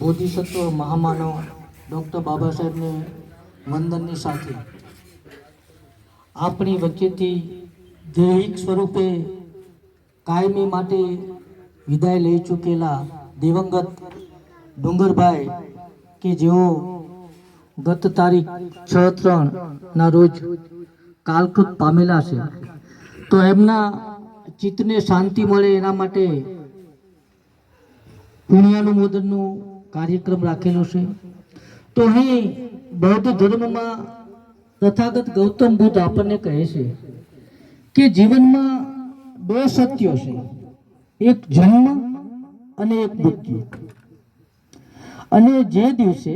બોધિસત્વ મહામાનવ doctor બાબા સાહેબને વંદનની સાથે. આપણી વચ્ચેથી દૈહિક સ્વરૂપે કાયમી માટે વિદાય લઈ ચૂકેલા દિવંગત ડુંગરભાઈ કે જેઓ ગત તારીખ છ ત્રણ ના રોજ કાલકૃત પામેલા છે. તો એમના ચિત્તને શાંતિ મળે એના માટે પુણ્યાનુમોદનનો કાર્યક્રમ રાખેલો છે. તો અહીં બૌદ્ધ ધર્મમાં તથાગત ગૌતમ બુદ્ધ આપણને કહે છે કે જીવનમાં બે સત્યો છે. એક જન્મ અને એક મૃત્યુ. અને જે દિવસે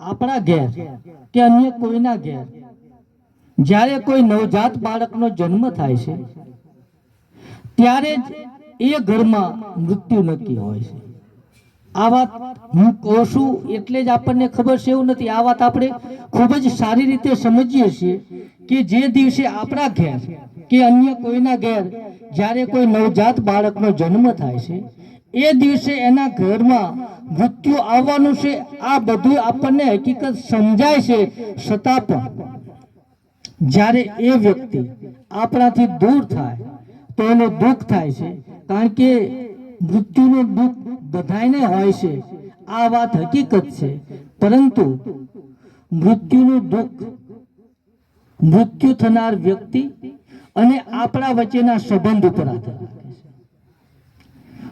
આપણા ઘેર કે અન્ય કોઈના ઘેર જ્યારે કોઈ નવજાત બાળકનો જન્મ થાય છે, ત્યારે જ એ ઘરમાં મૃત્યુ નક્કી હોય છે. આ વાત હું કહું છું એટલે જ આપણને ખબર છે, એવું નથી. આ વાત આપણે ખૂબ જ સારી રીતે સમજીએ છીએ કે જે દિવસે આપણા ઘેર કે અન્ય કોઈના ઘેર જ્યારે કોઈ નવજાત બાળકનો જન્મ થાય છે, એ દિવસે એના ઘરમાં મૃત્યુ આવવાનું છે, આ બધું આપણને હકીકત સમજાય છે. છતાં પણ જ્યારે એ વ્યક્તિ આપણાથી દૂર થાય તો એનું દુઃખ થાય છે. કારણ કે મૃત્યુનું દુઃખ બધાને હોય છે. આ વાત હકીકત છે. પરંતુ મૃત્યુનું દુઃખ, મૃત્યુ થનાર વ્યક્તિ અને આપણા વચ્ચેના સંબંધ ઉપર આધાર રાખે છે.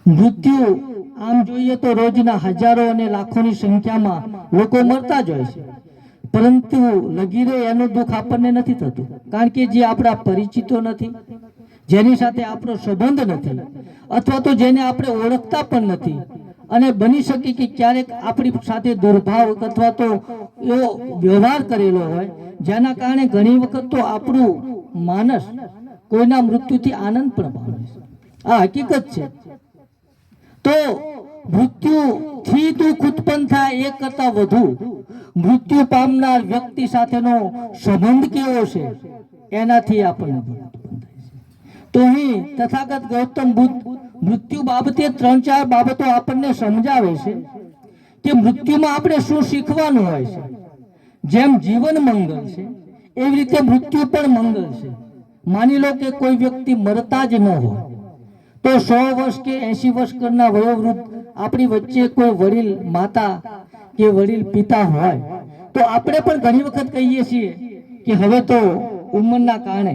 મૃત્યુ આમ જોઈએ તો રોજના હજારો અને લાખોની સંખ્યામાં લોકો મરતા જ હોય છે. પરંતુ લગીરે એનું દુઃખ આપણને નથી થતું. કારણ કે જે આપણા પરિચિતો નથી જેની સાથે આપણો સંબંધ નથી, અથવા તો જેને આપણે ઓળખતા પણ નથી. અને બની શકે કે ક્યારેક આપણી સાથે દુર્ભાવ અથવા તો એવો વ્યવહાર કરેલો હોય, જેના કારણે ઘણી વખત તો આપણું માનસ કોઈના મૃત્યુથી આનંદ પણ પામે છે. આ હકીકત છે. તો મૃત્યુથી દુઃખ ઉત્પન્ન થાય એ કરતા વધુ મૃત્યુ પામનાર વ્યક્તિ સાથેનો સંબંધ કેવો છે? એનાથી આપણને દુઃખ ઉત્પન્ન થાય છે તો અહીં તથાગત ગૌતમ બુદ્ધ મૃત્યુ બાબતે ત્રણ ચાર બાબતો આપણને સમજાવે છે. કે મૃત્યુમાં આપણે શું શીખવાનું હોય છે? જેમ જીવન મંગલ છે, એવી રીતે મૃત્યુ પણ મંગલ છે. માની લો કે કોઈ વ્યક્તિ મરતા જ ન હોય, તો સો વર્ષ કે એસી વર્ષ કરના વયોવૃદ્ધ આપણી વચ્ચે કોઈ વડીલ માતા કે વડીલ પિતા હોય, તો આપણે પણ ઘણી વખત કહીએ છીએ કે હવે તો ઉંમરના કારણે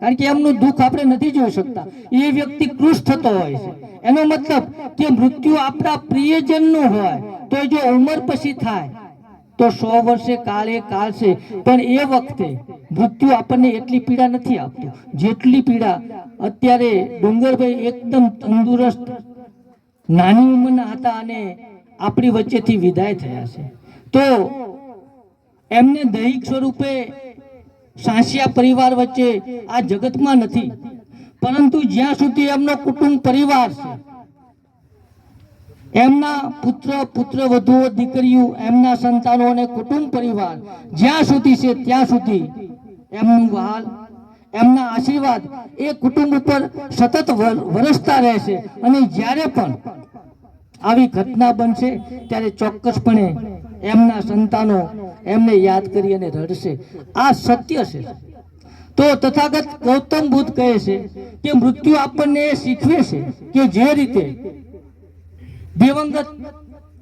કારણ કે એમનું દુઃખ આપણે નથી જોઈ શકતા. એ વ્યક્તિ કૃષ થતો હોય છે. એનો મતલબ કે મૃત્યુ આપણા પ્રિયજનનું હોય, તો જો ઉંમર પછી થાય, તો સો વર્ષે કાલે કાલશે. પણ એ વખતે મૃત્યુ આપણને એટલી પીડા નથી આપતું. જેટલી પીડા અત્યારે ડુંગરભાઈ એકદમ તંદુરસ્ત, નાની ઉંમરના હતા અને આપણી વચ્ચેથી વિદાય થયા છે. તો એમને દૈહિક સ્વરૂપે સાંસિયા પરિવાર વચ્ચે આ જગતમાં નથી. પરંતુ જ્યાં સુધી એમનો કુટુંબ પરિવાર છે, એમના પુત્ર પુત્ર વધુઓ, દીકરીઓ, એમના સંતાનો અને કુટુંબ પરિવાર જ્યાં સુધી છે, ત્યાં સુધી એમનું હાલ એમના આશીર્વાદ એ કુટુંબ ઉપર સતત વર- વરસતા રહેશે. અને જ્યારે પણ આવી ઘટના બનશે, ત્યારે ચોક્કસપણે એમના સંતાનો એમને યાદ કરી અને રડશે. આ સત્ય છે. તો તથાગત ગૌતમ બુદ્ધ કહે છે કે મૃત્યુ આપણને એ શીખવે છે કે જે રીતે દિવંગત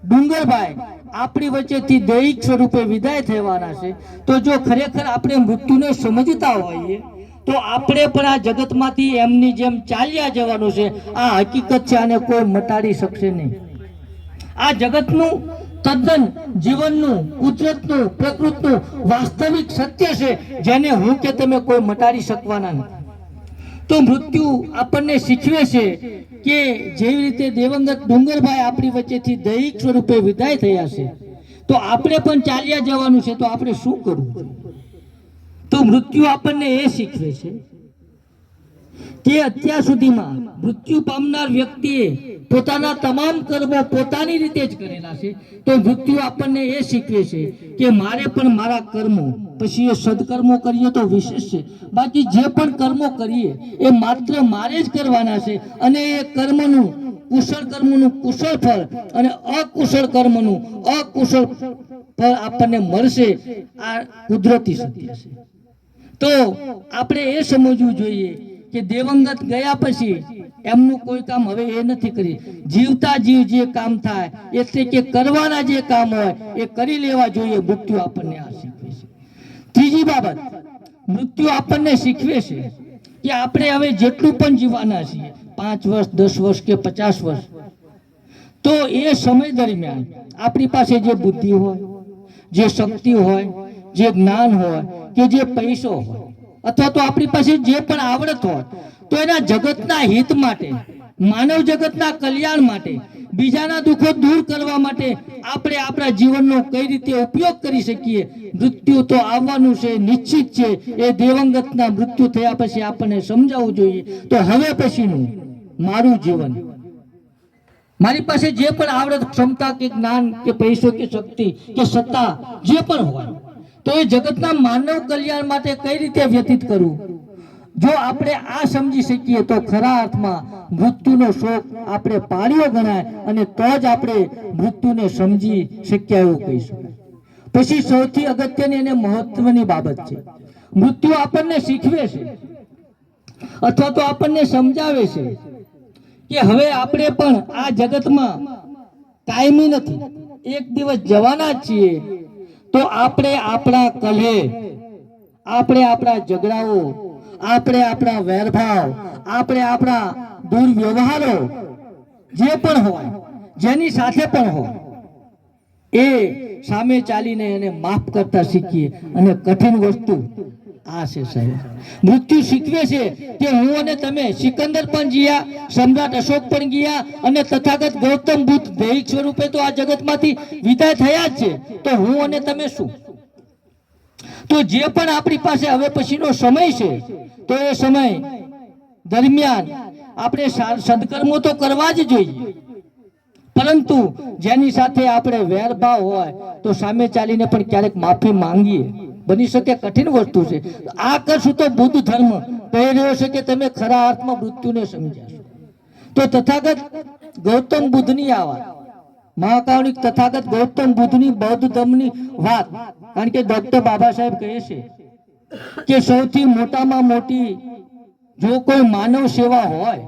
ડુંગરભાઈ આપણી વચ્ચેથી દૈહિક સ્વરૂપે વિદાય થવાના છે, તો જો ખરેખર આપણે મૃત્યુને સમજતા હોઈએ, તો આપણે પણ આ જગતમાંથી એમની જેમ ચાલ્યા જવાનું છે. આ હકીકત છે આને કોઈ મટાડી શકશે નહીં. આ જગતનું તદ્દન જીવનનું, કુદરતનું, પ્રકૃતનું વાસ્તવિક સત્ય છે, જેને હું કે તમે કોઈ મટાડી શકવાના નથી. તો મૃત્યુ આપણને શીખવે છે કે જેવી રીતે દેવંગત ડુંગરભાઈ આપણી વચ્ચેથી દૈહિક સ્વરૂપે વિદાય થયા છે, તો આપણે પણ ચાલ્યા જવાનું છે, તો આપણે શું કરવું તો મૃત્યુ આપણને એ શીખવે છે કે અત્યાર સુધીમાં મૃત્યુ પામનાર વ્યક્તિએ પોતાના તમામ કર્મો પોતાની રીતે જ કરેલા છે. તો મૃત્યુ આપણને એ શીખવે છે કે મારે પણ મારા કર્મો, પછી એ સદકર્મો કરીએ તો વિશેષ છે. બાકી જે પણ કર્મો કરીએ, એ માત્ર મારે જ કરવાના છે અને એ કર્મનું કુશળ કર્મનું કુશળ ફળ અને અકુશળ કર્મનું અકુશળ ફળ આપણને મળશે. આ કુદરતી સત્ય છે. તો આપણે એ સમજવું જોઈએ કે દેવંગત ગયા પછી એમનું કોઈ કામ હવે એ નથી કરી. જીવતા જીવ જે કામ થાય, એટલે કે કરવાના જે કામ હોય, એ કરી લેવા જોઈએ. મૃત્યુ આપણને આ શીખવે છે. ત્રીજી બાબત, મૃત્યુ આપણને શીખવે છે કે આપણે હવે જેટલું પણ જીવવાના છીએ, પાંચ વર્ષ, દસ વર્ષ કે પચાસ વર્ષ, તો એ સમય દરમિયાન આપણી પાસે જે બુદ્ધિ હોય, જે શક્તિ હોય, જે જ્ઞાન હોય કે જે પૈસો હોય, અથવા તો આપણી પાસે જે પણ આવડત હોય તો એના જગતના હિત માટે, માનવ જગતના કલ્યાણ માટે, બીજાના દુઃખો દૂર કરવા માટે આપણે આપણા જીવનનો કઈ રીતે ઉપયોગ કરી શકીએ? મૃત્યુ તો આવવાનું છે, નિશ્ચિત છે. એ દેવંગતના મૃત્યુ થયા પછી આપણને સમજાવવું જોઈએ. તો હવે પછીનું, મારું જીવન. મારી પાસે જે પણ આવડત, ક્ષમતા કે જ્ઞાન કે પૈસો કે શક્તિ કે સત્તા, જે પણ હોય, તો એ જગતના માનવ કલ્યાણ માટે કઈ રીતે વ્યતીત કરવું જો આપણે આ સમજી શકીએ તો ખરા અર્થમાં મૃત્યુનો શોક આપણે પાળ્યો ગણાય અને તો જ આપણે મૃત્યુને સમજી શક્યા એવું કહી શકાય. પછી સૌથી અગત્યની અને મહત્વની બાબત છે. મૃત્યુ આપણને શીખવે છે અથવા તો આપણને સમજાવે છે કે હવે આપણે પણ આ જગતમાં કાયમી નથી. એક દિવસ જવાના છીએ તો આપણે આપણા કલહે આપણે આપણા ઝઘડાઓ આપણે આપણા વેરભાવ, આપણે આપણા દુર્વ્યવહારો જે પણ હોય, જેની સાથે પણ હોય, એ સામે ચાલીને એને માફ કરતા શીખીએ અને કઠિન વસ્તુ આ છે સાહેબ. મૃત્યુ શીખવે છે કે હું અને તમે સિકંદર પણ જીયા, સમ્રાટ અશોક પણ ગયા અને તથાગત ગૌતમ બુદ્ધ દૈહિક સ્વરૂપે તો આ જગતમાંથી વિદાય થયા જ છે. તો હું અને તમે શું? તો જે પણ આપણી પાસે હવે પછીનો સમય છે, તો એ સમય દરમિયાન આપણે સદકર્મો તો કરવા જ જોઈએ. પરંતુ જેની સાથે આપણે વેરભાવ હોય, તો સામે ચાલીને પણ ક્યારેક માફી માંગીએ. બની શકે કઠિન વસ્તુ છે. આ કરશું તો બુદ્ધ ધર્મ કહી રહ્યો છે કે તમે ખરા અર્થમાં મૃત્યુને સમજાશો તો તથાગત ગૌતમ બુદ્ધની આ વાત. મહાકાવનિક તથાગત ગૌતમ બુદ્ધની બૌદ્ધ ધર્મની વાત. કારણ કે ડોક્ટર બાબા સાહેબ કહે છે કે સૌથી મોટામાં મોટી જો કોઈ માનવ સેવા હોય,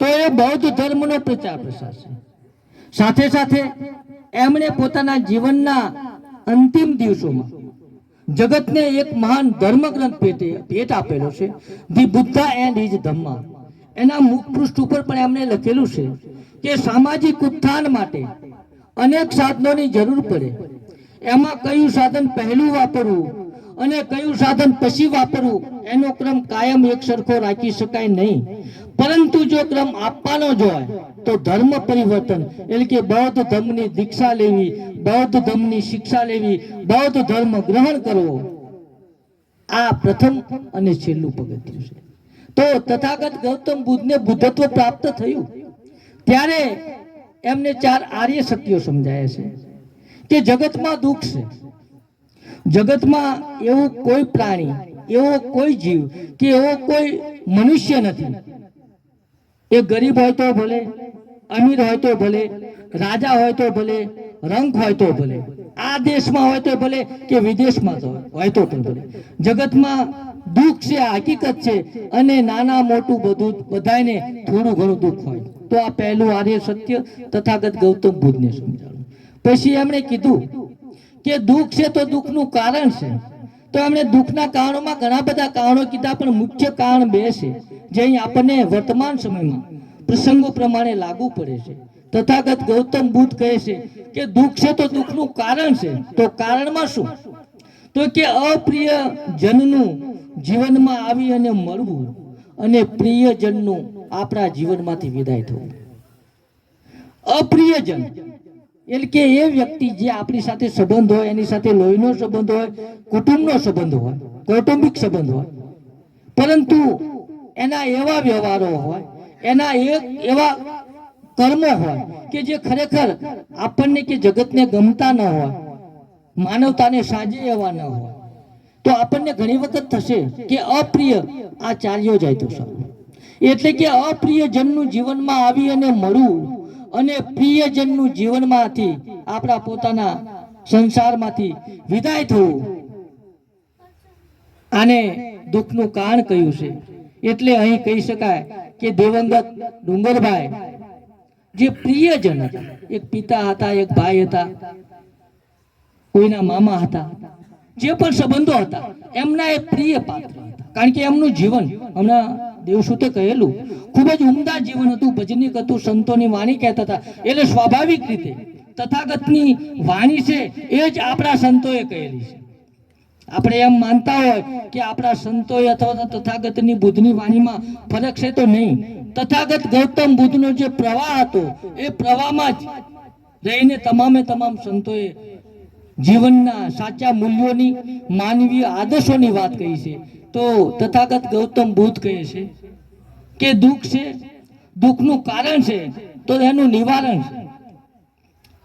તો એ બૌદ્ધ ધર્મનો પ્રચાર પ્રસાર છે. સાથે સાથે એમણે પોતાના જીવનના અંતિમ દિવસોમાં જગતને એક મહાન ધર્મગ્રંથ ભેટે, ભેટ આપેલો છે, the Buddha and his Dhamma. એના મુખ પૃષ્ઠ ઉપર પણ એમણે લખેલું છે કે સામાજિક ઉત્થાન માટે અનેક સાધનોની જરૂર પડે. એમાં કયું સાધન પહેલું વાપરવું અને કયું સાધન પછી વાપરવું, એનો ક્રમ કાયમ એક સરખો રાખી શકાય નહીં. પરંતુ જો ક્રમ આપવાનો જ હોય, તો ધર્મ પરિવર્તન, એટલે કે બૌદ્ધ ધર્મની દીક્ષા લેવી, બૌદ્ધ ધર્મની શિક્ષા લેવી, બૌદ્ધ ધર્મ ગ્રહણ કરવો, આ પ્રથમ અને છેલ્લું પગથિયું છે. તો તથાગત ગૌતમ બુદ્ધને બુદ્ધત્વ પ્રાપ્ત થયું. ત્યારે એમને ચાર આર્ય સત્યો સમજાયા છે. કે જગતમાં દુઃખ છે. જગતમાં એવું કોઈ પ્રાણી, એવો કોઈ જીવ કે એવો કોઈ મનુષ્ય નથી. એ ગરીબ હોય તો ભલે, અમીર હોય તો ભલે, રાજા હોય તો ભલે, રંગ હોય તો ભલે, આ દેશમાં હોય તો ભલે કે વિદેશમાં હોય તો પણ ભલે. જગતમાં દુઃખ છે, હકીકત છે અને નાના મોટું બધું બધાને થોડું ઘણું દુઃખ હોય. તો આ પહેલું આર્ય સત્ય તથાગત ગૌતમ બુદ્ધને સમજાવ્યું પછી એમણે કીધું કે દુઃખ છે તો દુઃખનું કારણ છે. તો એમણે દુઃખના કારણોમાં ઘણા બધા કારણો કીધા, પણ મુખ્ય કારણ બે છે, જે આપણને વર્તમાન સમયમાં પ્રસંગો પ્રમાણે લાગુ પડે છે. તથાગત ગૌતમ બુદ્ધ કહે છે કે દુઃખ છે તો દુઃખનું કારણ છે. તો કારણમાં શું? તો કે અપ્રિય જનનું જીવનમાં આવી અને મળવું અને પ્રિયજનનું આપણા જીવનમાંથી વિદાય થવું. અપ્રિયજન એટલે કે એ વ્યક્તિ જે આપણી સાથે સંબંધ હોય, એની સાથે લોહીનો સંબંધ હોય, કુટુંબનો સંબંધ હોય, કૌટુંબિક સંબંધ હોય. પરંતુ એના એવા વ્યવહારો હોય, એના એવા કર્મો હોય કે જે ખરેખર આપણને કે જગતને ગમતા ન હોય, માનવતાને સાંજે એવા ન હોય, તો આપણને ઘણી વખત થશે કે અપ્રિય આ ચાલ્યો જાય તો એટલે કે અપ્રિયજનનું જીવનમાં આવી અને મળવું અને પ્રિયજનનું જીવનમાંથી, આપણા પોતાના સંસારમાંથી વિદાય થવું. આને દુઃખનું કારણ કહ્યું છે. એટલે અહીં કહી શકાય કે દેવંગત ડુંગરભાઈ, જે પ્રિયજન હતા, એક પિતા હતા, એક ભાઈ હતા, કોઈના મામા હતા, જે પણ સંબંધો હતા, એમના એ પ્રિય પાત્ર હતા. કારણ કે એમનું જીવન હમણાં દેવસુતે કહેલું? ખૂબ જ ઉમદા જીવન હતું. ભજનિક હતું સંતોની વાણી કહેતા હતા. એટલે સ્વાભાવિક રીતે તથાગતની વાણી છે એ જ આપણા સંતોએ કહેલી છે. આપણે એમ માનતા હોય કે આપણા સંતોએ અથવા તથાગતની બુદ્ધની વાણીમાં ફરક છે તો નહીં. તથાગત ગૌતમ બુદ્ધનો જે પ્રવાહ હતો એ પ્રવાહમાં જ રહીને તમામે તમામ સંતોએ જીવનના સાચા મૂલ્યોની, માનવીય આદર્શોની વાત કહી છે. તો તથાગત ગૌતમ બુદ્ધ કહે છે કે દુઃખ છે, દુઃખનું કારણ છે, તો એનું નિવારણ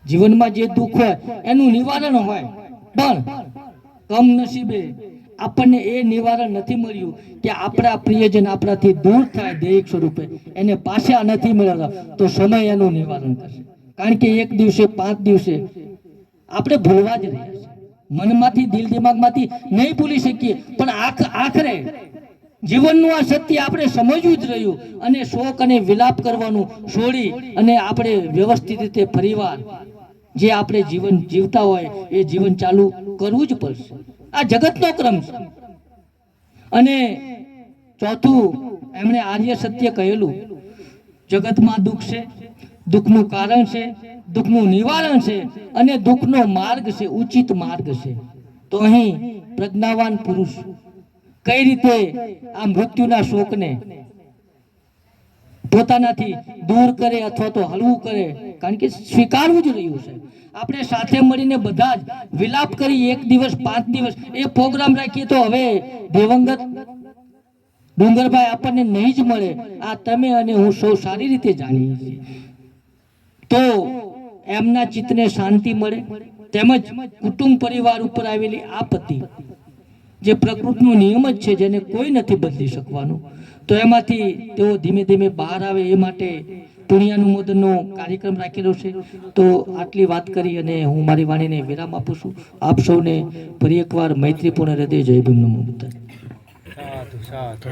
જીવનમાં જે દુઃખ હોય, એનું નિવારણ હોય. પણ કમનસીબે આપણને એ નિવારણ નથી મળ્યું કે આપણા પ્રિયજન આપણાથી દૂર થાય દૈહિક સ્વરૂપે. એને પાછા નથી મળ્યા તો સમય એનું નિવારણ કરશે કારણ કે એક દિવસે, પાંચ દિવસે આપણે ભૂલવા જ છે મનમાંથી, દિલ દિમાગમાંથી નહીં ભૂલી શકીએ. પણ આખ, આખરે જીવનનું આ સત્ય આપણે સમજવું જ રહ્યું. અને શોક અને વિલાપ કરવાનું છોડી અને આપણે વ્યવસ્થિત રીતે ફરીવાર જે આપણે જીવન જીવતા હોય એ જીવન ચાલુ કરવું જ પડશે. આ જગતનો ક્રમ છે. અને ચોથું, એમણે આર્ય સત્ય કહેલું, જગતમાં દુઃખ છે. દુઃખનું કારણ છે. દુઃખનું નિવારણ છે અને દુઃખનો માર્ગ છે, ઉચિત માર્ગ છે. તો અહીં પ્રજ્ઞાવાન પુરુષ કઈ રીતે આ મૃત્યુના શોકને પોતાનાથી દૂર કરે અથવા તો હલવું કરે, કારણ કે સ્વીકારવું જ રહ્યું છે. આપણે સાથે મળીને બધા જ વિલાપ કરી એક દિવસ, પાંચ દિવસ, એ પ્રોગ્રામ રાખીએ તો હવે દેવંગત ડુંગરભાઈ આપણને નહીં જ મળે. આ તમે અને હું સૌ સારી રીતે જાણીએ છીએ. તો એમના ચિત્તને શાંતિ મળે, તેમજ કુટુંબ પરિવાર ઉપર આવેલી આપત્તિ, જે પ્રકૃતિનો નિયમ જ છે જેને કોઈ નથી બદલી શકવાનું. તો એમાંથી તેઓ ધીમે ધીમે બહાર આવે એ માટે પુણ્યાનુમોદનનો કાર્યક્રમ રાખેલો છે. તો આટલી વાત કરી અને હું મારી વાણીને વિરામ આપું છું. આપ સૌને ફરી એકવાર મૈત્રીપૂર્ણ હૃદય, જય ભીમ નમો સાધુ સાધુ.